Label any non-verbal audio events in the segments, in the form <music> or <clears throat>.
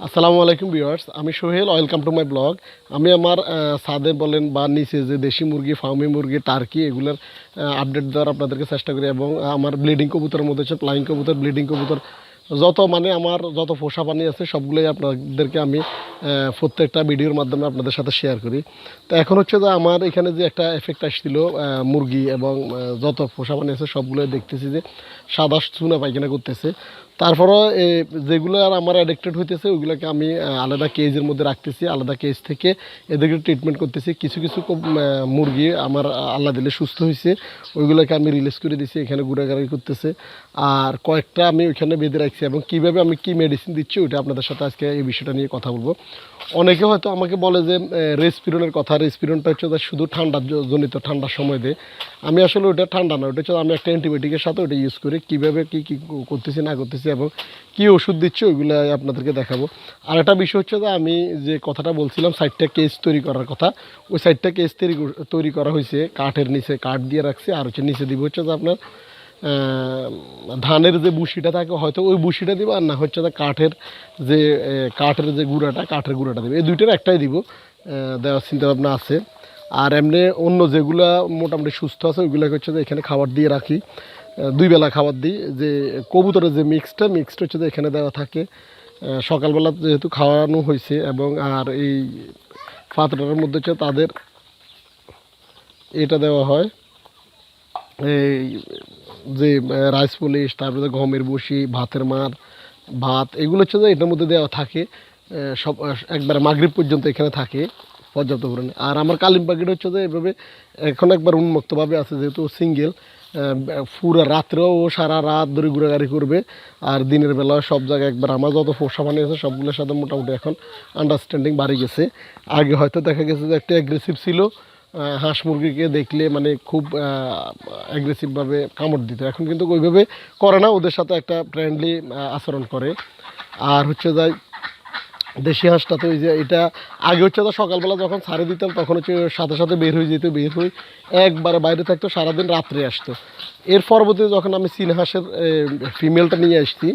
আসসালামু আলাইকুম ভিউয়ার্স, আমি Sohel, welcome to my blog. আমি আমার সাদে বলেন বা নিচে যে দেশি মুরগি, ফার্মি মুরগি, টার্কি, এগুলোর আপডেট দেওয়ার আপনাদেরকে চেষ্টা করি এবং আমার ব্লিডিং কবুতরের মধ্যে হচ্ছে ফ্লাইং কবুতর ব্লিডিং কবুতর, যত মানে আমার যত পোষা পানি আছে, সবগুলোই আপনাদেরকে আমি প্রত্যেকটা ভিডিওর মাধ্যমে আপনাদের সাথে শেয়ার করি। তো এখন হচ্ছে যে আমার এখানে যে একটা এফেক্ট আসছিল মুরগি এবং যত পোষা পানি আছে সবগুলো দেখতেছি যে সাদা চুনা পায়খানা করতেছে। তারপরও যেগুলো আর আমার অ্যাডিক্টেড হইতেছে, ওইগুলোকে আমি আলাদা কেজের মধ্যে রাখতেছি, আলাদা কেজ থেকে এদেরকে ট্রিটমেন্ট করতেছি। কিছু কিছু মুরগি আমার আল্লাহ দিলে সুস্থ হয়েছে ওইগুলোকে আমি রিলিজ করে দিছি, এখানে ঘুরাঘুরি করতেছে। আর কয়েকটা আমি ওইখানে বেঁধে রাখছি এবং কীভাবে আমি কী মেডিসিন দিচ্ছি, ওইটা আপনাদের সাথে আজকে এই বিষয়টা নিয়ে কথা বলব। অনেকে হয়তো আমাকে বলে যে রেসপিরনের কথা রেসপিরনটা হচ্ছে শুধু ঠান্ডার জনিত ঠান্ডার সময় দেয়। আমি আসলে ওটা ঠান্ডা না ওটা হচ্ছে আমি একটা অ্যান্টিবায়োটিকের সাথে ওটা ইউজ করি কীভাবে কী কী করতেছি, না করতেছি এবং কী ওষুধ দিচ্ছি ওইগুলো আপনাদেরকে দেখাবো। আর একটা বিষয় হচ্ছে যে আমি যে কথাটা বলছিলাম সাইডটা কেস তৈরি করার কথা, ওই সাইডটা কেস তৈরি তৈরি করা হয়েছে, কাঠের নিচে কাঠ দিয়ে রাখছে, আর হচ্ছে নিচে দিব হচ্ছে যে আপনার ধানের যে বুসিটা থাকে, হয়তো ওই বুসিটা দিব আর না হচ্ছে যে কাঠের যে কাঠের যে গুঁড়াটা, কাঠের গুঁড়াটা দেবে। এই দুইটার একটাই দিব দেওয়ার চিন্তা ভাবনা আছে। আর এমনি অন্য যেগুলা মোটামুটি সুস্থ আছে, ওইগুলোকে হচ্ছে যে এখানে খাবার দিয়ে রাখি। দুই বেলা খাবার দিই। যে কবুতরের যে মিক্সটা মিক্সটা হচ্ছে যে এখানে দেওয়া থাকে। সকালবেলা যেহেতু খাওয়ানো হয়েছে এবং আর এই পাত্রটার মধ্যে হচ্ছে তাদের এটা দেওয়া হয়। এই যে রাইস পলিশ তারপরে গমের বসি, ভাতের মার, ভাত, এগুলো হচ্ছে যে এটার মধ্যে দেওয়া থাকে। সব একবারে মাগরিব পর্যন্ত এখানে থাকে পর্যাপ্ত পরিমাণে। আর আমার কালিম পাখিটা হচ্ছে যে এভাবে এখন একবার উন্মুক্তভাবে আছে, যেহেতু সিঙ্গেল পুরো রাত্রেও ও সারা রাত ধরে ঘুরাঘুরি করবে। আর দিনের বেলা সব জায়গায় একবার আমার যত পোষা পানি আছে সবগুলোর সাথে মোটামুটি এখন আন্ডারস্ট্যান্ডিং বাড়ি গেছে। আগে হয়তো দেখা গেছে যে একটা অ্যাগ্রেসিভ ছিল হাঁস মুরগিকে দেখলে মানে খুব অ্যাগ্রেসিভভাবে কামড় দিত। এখন কিন্তু ওইভাবে করে না, ওদের সাথে একটা ফ্রেন্ডলি আচরণ করে। আর হচ্ছে যাই দেশি হাঁসটা তো ওই যে এটা আগে হচ্ছে তো সকালবেলা যখন ছাড়ে দিতাম, তখন হচ্ছে সাথে সাথে বের হয়ে যেত, বের হয়ে একবারে বাইরে থাকতো, সারাদিন রাত্রে আসতো এর পরবর্তীতে যখন আমি চীন হাঁসের ফিমেলটা নিয়ে আসছি,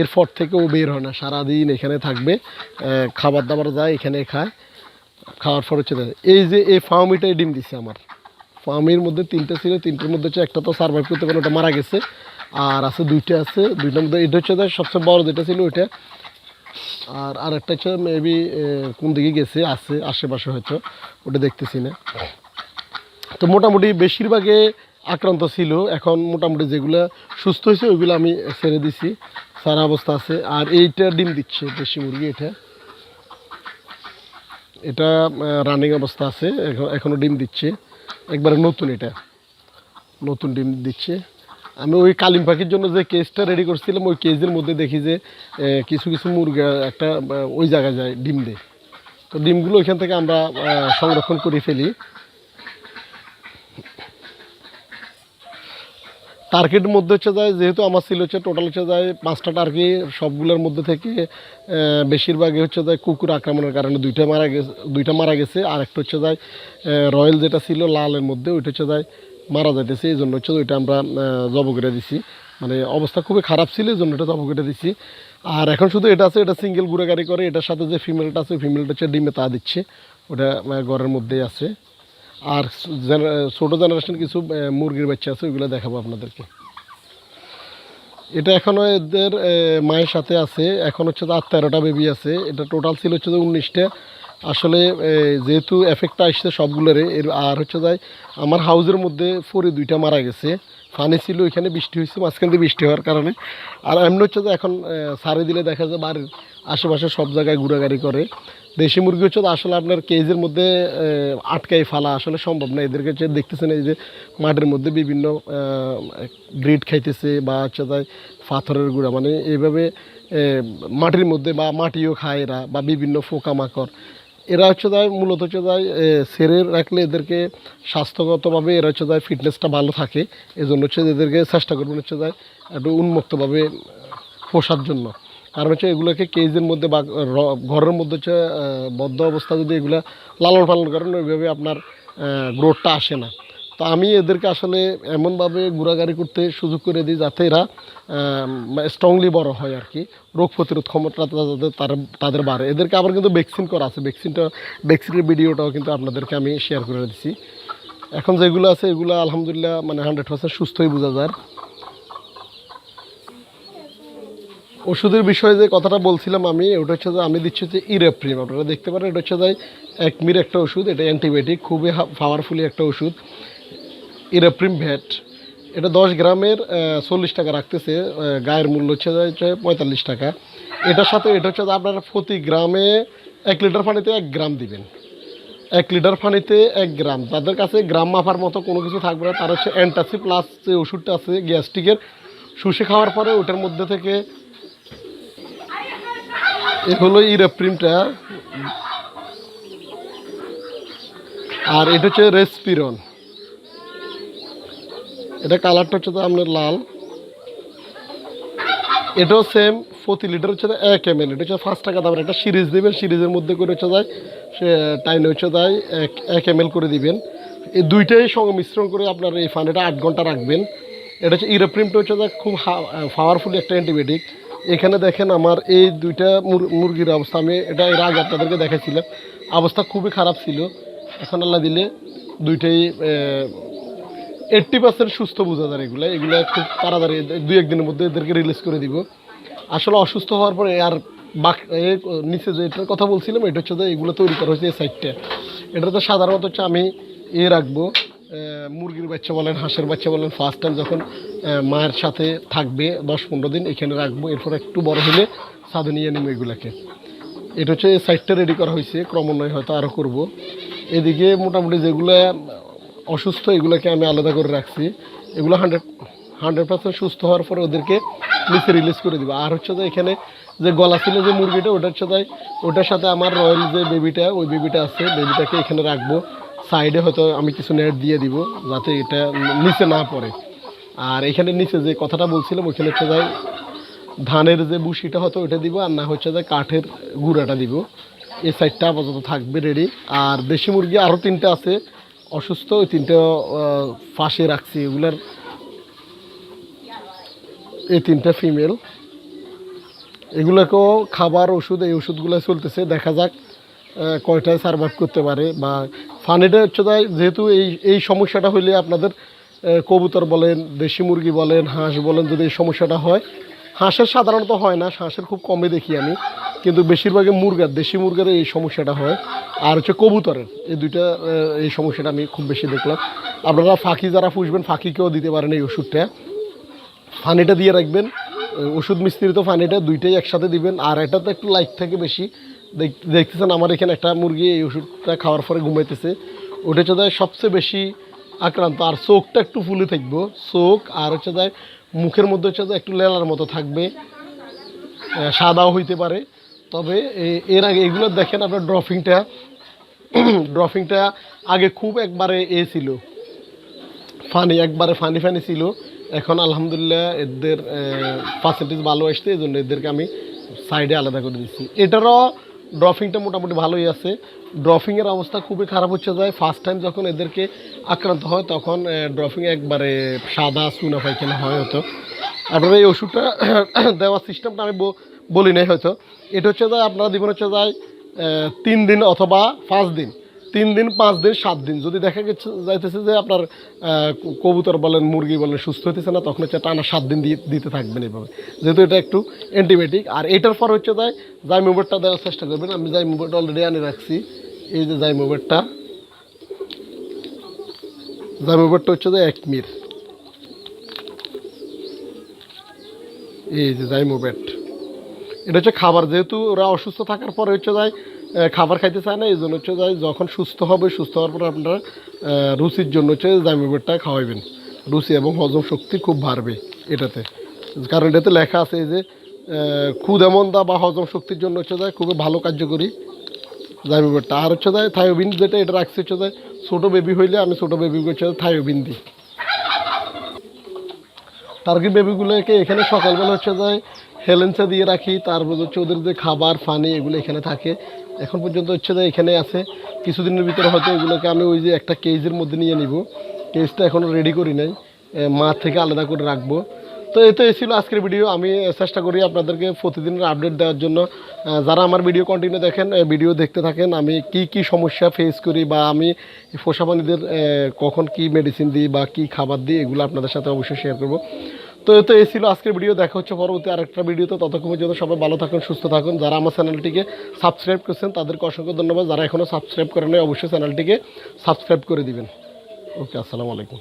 এরপর থেকে ও বের হয় না, সারাদিন এখানে থাকবে খাবার দাবার যায়, এখানে খায়, খাওয়ার পর হচ্ছে। এই যে এই ফার্মিটাই ডিম দিছে আমার ফার্মের মধ্যে তিনটে ছিল, তিনটের মধ্যে হচ্ছে একটা তো সার্ভাইভ করতে পারে, ওটা মারা গেছে, আর আছে দুইটা আছে, দুইটার মধ্যে এটা হচ্ছে সবচেয়ে বড় যেটা ছিল, ওইটা আর আরেকটা হচ্ছে মেবি কোন দিকে গেছে, আছে, আশেপাশে হয়তো, ওটা দেখতেছি না। তো মোটামুটি বেশিরভাগে আক্রান্ত ছিল, এখন মোটামুটি যেগুলো সুস্থ হয়েছে, ওইগুলো আমি ছেড়ে দিছি, সারা অবস্থা আছে। আর এইটা ডিম দিচ্ছে, দেশি মুরগি এটা। এটা রানিং অবস্থা আছে এখন এখনও ডিম দিচ্ছে। একবারে নতুন এটা। নতুন ডিম দিচ্ছে। আমি ওই কালিম পাখির জন্য যে কেসটা রেডি করছিলাম, ওই কেজের মধ্যে দেখি যে কিছু কিছু মুরগা একটা ওই জায়গায় যায়, ডিম দেয়। তো ডিমগুলো ওইখান থেকে আমরা সংরক্ষণ করে ফেলি। টার্গেট মধ্যে হচ্ছে যায় যেহেতু আমার ছিল হচ্ছে টোটাল হচ্ছে যায় পাঁচটা টার্গেট সবগুলোর মধ্যে থেকে বেশিরভাগই হচ্ছে যায় কুকুর আক্রমণের কারণে দুইটা মারা গেছে, দুইটা মারা গেছে। আর একটা হচ্ছে যায় রয়্যাল যেটা ছিল, লালের মধ্যে, ওইটা হচ্ছে যায় মারা যাইতেছে এই জন্য হচ্ছে ওইটা আমরা জব করে দিছি। মানে অবস্থা খুবই খারাপ ছিল এই জন্য এটা জব করে দিছি। আর এখন শুধু এটা আছে, এটা সিঙ্গেল ঘুরাগাড়ি করে, এটার সাথে যে ফিমেলটা আছে ফিমেলটা হচ্ছে ডিমে তা দিচ্ছে। ওটা ঘরের মধ্যেই আছে। আর ছোটো জেনারেশন কিছু মুরগির বাচ্চা আছে, ওইগুলো দেখাবো আপনাদেরকে। এটা এখনও এদের মায়ের সাথে আছে, এখন হচ্ছে আর তেরোটা বেবি আছে। এটা টোটাল ছিল হচ্ছে উনিশটা। আসলে যেহেতু এফেক্টটা আসছে সবগুলোরে এর আর হচ্ছে যাই আমার হাউজের মধ্যে পরে দুইটা মারা গেছে। ফানি ছিল, ওইখানে বৃষ্টি হয়েছে, মাঝখান দিয়ে বৃষ্টি হওয়ার কারণে। আর এমনি হচ্ছে যে, এখন সারে দিলে দেখা যায় বাড়ির আশেপাশে সব জায়গায় ঘোরাঘুরি করে। দেশি মুরগি হচ্ছে আসলে আপনার কেজের মধ্যে আটকাই ফালা আসলে সম্ভব না। এদেরকে হচ্ছে দেখতেছেন এই যে মাটির মধ্যে বিভিন্ন গ্রিড খাইতেছে বা হচ্ছে তাই পাথরের গুঁড়া। মানে এইভাবে মাটির মধ্যে বা মাটিও খায় এরা বা বিভিন্ন পোকামাকড়। এরা হচ্ছে যায়, মূলত হচ্ছে যায় সেরে রাখলে এদেরকে স্বাস্থ্যগতভাবে এরা হচ্ছে যায় ফিটনেসটা ভালো থাকে। এই জন্য হচ্ছে এদেরকে চেষ্টা করবেন হচ্ছে যায় একটু উন্মুক্তভাবে পোষার জন্য। কারণ হচ্ছে এগুলোকে কেজের মধ্যে বা ঘরের মধ্যে হচ্ছে বদ্ধ অবস্থা যদি এগুলো লালন পালন করেন, ওইভাবে আপনার গ্রোথটা আসে না। তো আমি এদেরকে আসলে এমনভাবে ঘোরাঘুরি করতে সুযোগ করে দিই যাতে এরা স্ট্রংলি বড় হয় আর কি। রোগ প্রতিরোধ ক্ষমতা যাতে তার, তাদের বাড়ে। এদেরকে আবার কিন্তু ভ্যাকসিন করা আছে। ভ্যাকসিনটা ভ্যাকসিনের ভিডিওটাও কিন্তু আপনাদেরকে আমি শেয়ার করে দিচ্ছি এখন যেগুলো আছে, এগুলো আলহামদুলিল্লাহ মানে হান্ড্রেড পার্সেন্ট সুস্থই বোঝা যায়। ওষুধের বিষয়ে যে কথাটা বলছিলাম আমি, ওটা হচ্ছে যে আমি দিচ্ছি হচ্ছে ইরেপ্রিম আপনারা দেখতে পারেন, এটা হচ্ছে যে একমির একটা ওষুধ, এটা অ্যান্টিবায়োটিক খুবই পাওয়ারফুলি একটা ওষুধ। ইরেপ্রিম ভ্যাট এটা দশ গ্রামের চল্লিশ টাকা রাখতেছে গায়ের মূল্য হচ্ছে পঁয়তাল্লিশ টাকা। এটার সাথে, এটা হচ্ছে আপনারা প্রতি গ্রামে এক লিটার পানিতে এক গ্রাম দিবেন। এক লিটার পানিতে এক গ্রাম। তাদের কাছে গ্রাম মাফার মতো কোনো কিছু থাকবে না। তার হচ্ছে অ্যান্টাসি প্লাস যে ওষুধটা আছে, গ্যাস্ট্রিকের, শুষে খাওয়ার পরে ওটার মধ্যে থেকে এ হলো ইরেপ্রিমটা আর এটা হচ্ছে রেসপিরন এটা কালারটা হচ্ছে আপনার লাল। এটাও সেম প্রতি লিটার হচ্ছে এক এম এল এটা হচ্ছে পাঁচ টাকা দামের একটা সিরিজ দেবেন সিরিজের মধ্যে করে হচ্ছে যায়, সে টাইনে হচ্ছে যায় এক এক এম করে দিবেন। এই দুইটাই সঙ্গে মিশ্রণ করে আপনার এই ফান্ডটা আট ঘণ্টা রাখবেন। এটা হচ্ছে ইরাপ্রিমটা হচ্ছে যে খুব পাওয়ারফুল একটা অ্যান্টিবায়োটিক এখানে দেখেন আমার এই দুইটা মুরগির অবস্থা, আমি এটা এর আগে আপনাদেরকে দেখাইছিলাম। অবস্থা খুবই খারাপ ছিল। এখন আল্লাহ দিলে দুইটাই এইট্টি পার্সেন্ট সুস্থ বোঝা যায় এগুলো। এগুলো খুব তাড়াতাড়ি দুই একদিনের মধ্যে এদেরকে রিলিজ করে দিব। আসলে অসুস্থ হওয়ার পরে আর বাক নিচে যে এটার কথা বলছিলাম, এটা হচ্ছে যে এগুলো তৈরি করা হয়েছে এই সাইডটা এটা তো সাধারণত হচ্ছে আমি এ রাখব। মুরগির বাচ্চা বলেন, হাঁসের বাচ্চা বলেন ফার্স্ট টাইম যখন মায়ের সাথে থাকবে দশ, পনেরো দিন, এখানে রাখব। এরপর একটু বড় হলে সাদে নিয়ে নেব এগুলাকে। এটা হচ্ছে সাইডটা রেডি করা হয়েছে। ক্রমান্বয়ে হয়তো আরও করব। এদিকে মোটামুটি যেগুলো অসুস্থ, এগুলোকে আমি আলাদা করে রাখছি। এগুলো হান্ড্রেড হান্ড্রেড পার্সেন্ট সুস্থ হওয়ার পরে ওদেরকে নিচে রিলিজ করে দিব। আর হচ্ছে যে এখানে যে গলা ছিল যে মুরগিটা ওটা হচ্ছে তাই ওটার সাথে আমার রয়্যাল যে বেবিটা ওই বেবিটা আছে বেবিটাকে এখানে রাখব। সাইডে হয়তো আমি কিছু নেট দিয়ে দিব, যাতে এটা নিচে না পড়ে। আর এখানে নিচে যে কথাটা বলছিলাম, ওইখানে হচ্ছে যাই ধানের যে বুসিটা হয়তো ওটা দিব, আর না হচ্ছে যে কাঠের গুঁড়াটা দিব। এই সাইডটা আপাতত থাকবে রেডি আর দেশি মুরগি আরও তিনটা আছে। অসুস্থ, ওই তিনটা ফাঁসে রাখছি, এগুলার এই তিনটা ফিমেল এগুলোকেও খাবার, ওষুধ, এই ওষুধগুলো চলতেছে। দেখা যাক কয়টায় সার্ভাইভ করতে পারে বা ফানিটা হচ্ছে তাই যেহেতু এই এই সমস্যাটা হইলে আপনাদের কবুতর বলেন, দেশি মুরগি বলেন, হাঁস বলেন, যদি এই সমস্যাটা হয়, হাঁসের সাধারণত হয় না, হাঁসের খুব কমই দেখি আমি। কিন্তু বেশিরভাগই মুরগার দেশি মুরগার এই সমস্যাটা হয়। আর হচ্ছে কবুতরের, এই দুইটা এই সমস্যাটা আমি খুব বেশি দেখলাম। আপনারা ফাঁকি যারা পুষবেন, ফাঁকিকেও দিতে পারেন এই ওষুধটা। ফানিটা দিয়ে রাখবেন ওষুধ মিশ্রিত ফানিটা দুইটাই একসাথে দিবেন। আর এটা তো একটু লাইট থাকে বেশি। দেখতেছেন আমার এখানে একটা মুরগি এই ওষুধটা খাওয়ার পরে ঘুমাইতেছে। ওটা হচ্ছে সবচেয়ে বেশি আক্রান্ত। আর চোখটা একটু ফুলে থাকব। চোখ আর হচ্ছে মুখের মধ্যে হচ্ছে একটু লেলার মতো থাকবে। সাদাও হইতে পারে। তবে এর আগে এগুলো দেখেন আপনার ড্রফিংটা <clears throat> ড্রফিংটা আগে খুব একবারে এ ছিল। ফানি, একবারে ফানি ফানি ছিল। এখন আলহামদুলিল্লাহ এদের পার্সেন্টেজ ভালো আসছে এই জন্য এদেরকে আমি সাইডে আলাদা করে দিচ্ছি। এটারও ড্রফিংটা মোটামুটি ভালোই আছে। ড্রফিংয়ের অবস্থা খুবই খারাপ হচ্ছে যায়। ফার্স্ট টাইম যখন এদেরকে আক্রান্ত হয়, তখন ড্রফিং একবারে সাদা সুনা পায়খানা হয় হতো। আপনারা এই ওষুধটা <clears throat> দেওয়ার সিস্টেমটা আমি বলি নাই হয়তো। এটা হচ্ছে যায় আপনারা দিবেন হচ্ছে যায় তিন দিন অথবা পাঁচ দিন। তিন দিন, পাঁচ দিন, সাত দিন। যদি দেখা গেছে, যাইতেছে যে আপনার কবুতর বলেন, মুরগি বলেন, সুস্থ হইতেছে না, তখন হচ্ছে টানা সাত দিন দিয়ে দিতে থাকবেন এইভাবে। যেহেতু এটা একটু অ্যান্টিবায়োটিক আর এটার পর হচ্ছে যায় জাই মুভেরটা দেওয়ার চেষ্টা করবেন। আমি জাই মুভেরটা অলরেডি আনে রাখছি। এই যে জাই মুভেরটা জাই মুভেরটা হচ্ছে যে এক মির এই যে জাই মুভেট এটা হচ্ছে খাবার, যেহেতু ওরা অসুস্থ থাকার পরে হচ্ছে যায় খাবার খাইতে চায় না এই জন্য হচ্ছে যায় যখন সুস্থ হবে, সুস্থ হওয়ার পরে আপনারা রুচির জন্য হচ্ছে জামিবেটটা খাওয়াবেন রুচি এবং হজম শক্তি খুব বাড়বে এটাতে। কারণ এটাতে লেখা আছে যে ক্ষুদামন্দা বা হজম শক্তির জন্য হচ্ছে যায় খুবই ভালো কার্যকরী জামিবেটটা আর হচ্ছে যায় থায়োবিন যেটা, এটা রাখছে হচ্ছে যায় ছোটো বেবি হইলে আমি ছোটো বেবিকে হচ্ছে থায়োবিন দিই। টার্কি বেবিগুলোকে এখানে সকালবেলা হচ্ছে যায় হেলেন্সা দিয়ে রাখি, তারপর হচ্ছে ওদের যে খাবার, পানি, এগুলো এখানে থাকে। এখন পর্যন্ত হচ্ছে যে এখানে আছে। কিছুদিনের ভিতরে হয়তো এগুলোকে আমি ওই যে একটা কেজের মধ্যে নিয়ে নিব। কেজটা এখনও রেডি করি নাই। মা থেকে আলাদা করে রাখব। তো এই তো এই আজকের ভিডিও আমি চেষ্টা করি আপনাদেরকে প্রতিদিনের আপডেট দেওয়ার জন্য। যারা আমার ভিডিও কন্টিনিউ দেখেন ভিডিও দেখতে থাকেন, আমি কি কি সমস্যা ফেস করি বা আমি পোষা প্রাণীদের কখন কি মেডিসিন দিই বা কি খাবার দিই, এগুলো আপনাদের সাথে অবশ্যই শেয়ার করব। তো এতো এই ছিল আজকের ভিডিও দেখা হচ্ছে পরবর্তী আরেকটা ভিডিওতে ততক্ষণ পর্যন্ত সবাই ভালো থাকুন, সুস্থ থাকুন। যারা আমার চ্যানেলটিকে সাবস্ক্রাইব করছেন, তাদেরকে অসংখ্য ধন্যবাদ। যারা এখনও সাবস্ক্রাইব করেন অবশ্যই চ্যানেলটিকে সাবস্ক্রাইব করে দিবেন। ওকে, আসসালামু আলাইকুম।